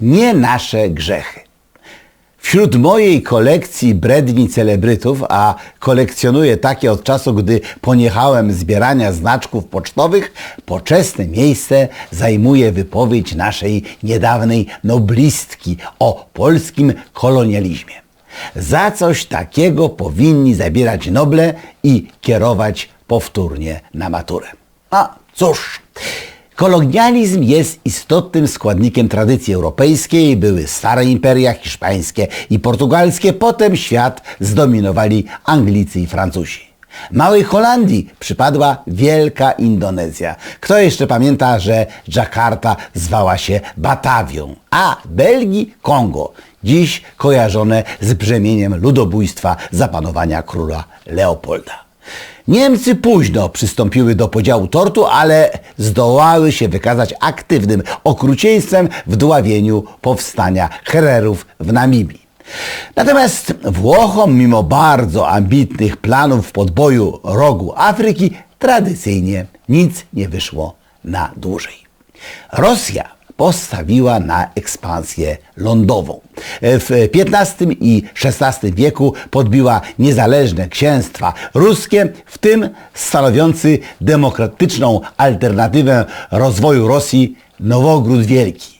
nie nasze grzechy. Wśród mojej kolekcji bredni celebrytów, a kolekcjonuję takie od czasu, gdy poniechałem zbierania znaczków pocztowych, poczesne miejsce zajmuje wypowiedź naszej niedawnej noblistki o polskim kolonializmie. Za coś takiego powinni zabierać noble i kierować powtórnie na maturę. A cóż, kolonializm jest istotnym składnikiem tradycji europejskiej. Były stare imperia hiszpańskie i portugalskie, potem świat zdominowali Anglicy i Francuzi. Małej Holandii przypadła Wielka Indonezja. Kto jeszcze pamięta, że Dżakarta zwała się Batawią, a Belgii Kongo, dziś kojarzone z brzemieniem ludobójstwa zapanowania króla Leopolda. Niemcy późno przystąpiły do podziału tortu, ale zdołały się wykazać aktywnym okrucieństwem w dławieniu powstania Hererów w Namibii. Natomiast Włochom, mimo bardzo ambitnych planów podboju rogu Afryki, tradycyjnie nic nie wyszło na dłużej. Rosja postawiła na ekspansję lądową. W XV i XVI wieku podbiła niezależne księstwa ruskie, w tym stanowiący demokratyczną alternatywę rozwoju Rosji Nowogród Wielki.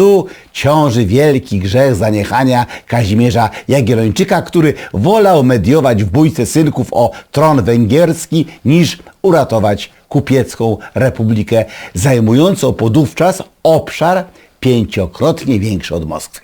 Tu ciąży wielki grzech zaniechania Kazimierza Jagiellończyka, który wolał mediować w bójce synków o tron węgierski niż uratować kupiecką republikę zajmującą podówczas obszar pięciokrotnie większy od Moskwy.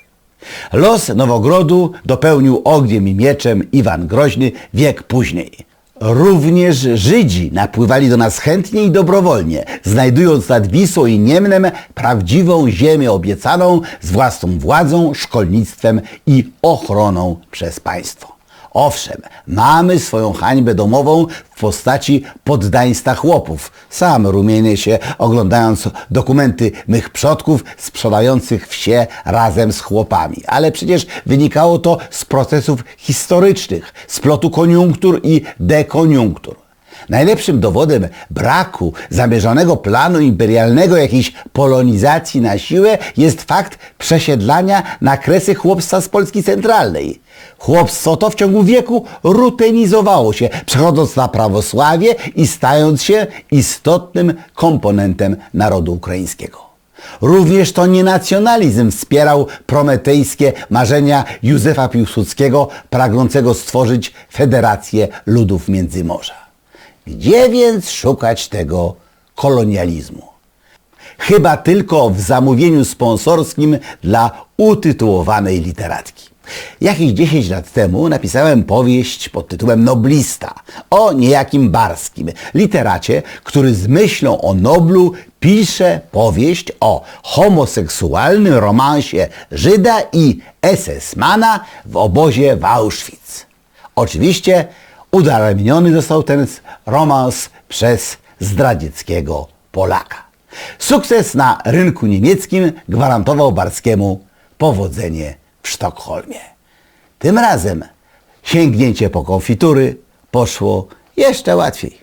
Los Nowogrodu dopełnił ogniem i mieczem Iwan Groźny wiek później. Również Żydzi napływali do nas chętnie i dobrowolnie, znajdując nad Wisłą i Niemnem prawdziwą ziemię obiecaną z własną władzą, szkolnictwem i ochroną przez państwo. Owszem, mamy swoją hańbę domową w postaci poddaństwa chłopów. Sam rumienię się oglądając dokumenty mych przodków sprzedających wsie razem z chłopami. Ale przecież wynikało to z procesów historycznych, splotu koniunktur i dekoniunktur. Najlepszym dowodem braku zamierzonego planu imperialnego jakiejś polonizacji na siłę jest fakt przesiedlania na kresy chłopstwa z Polski Centralnej. Chłopstwo to w ciągu wieku rutynizowało się, przechodząc na prawosławie i stając się istotnym komponentem narodu ukraińskiego. Również to nie nacjonalizm wspierał prometejskie marzenia Józefa Piłsudskiego pragnącego stworzyć Federację Ludów Międzymorza. Gdzie więc szukać tego kolonializmu? Chyba tylko w zamówieniu sponsorskim dla utytułowanej literatki. Jakieś 10 lat temu napisałem powieść pod tytułem Noblista o niejakim Barskim, literacie, który z myślą o Noblu pisze powieść o homoseksualnym romansie Żyda i SS-mana w obozie w Auschwitz. Oczywiście udaremniony został ten romans przez zdradzieckiego Polaka. Sukces na rynku niemieckim gwarantował Barskiemu powodzenie w Sztokholmie. Tym razem sięgnięcie po konfitury poszło jeszcze łatwiej.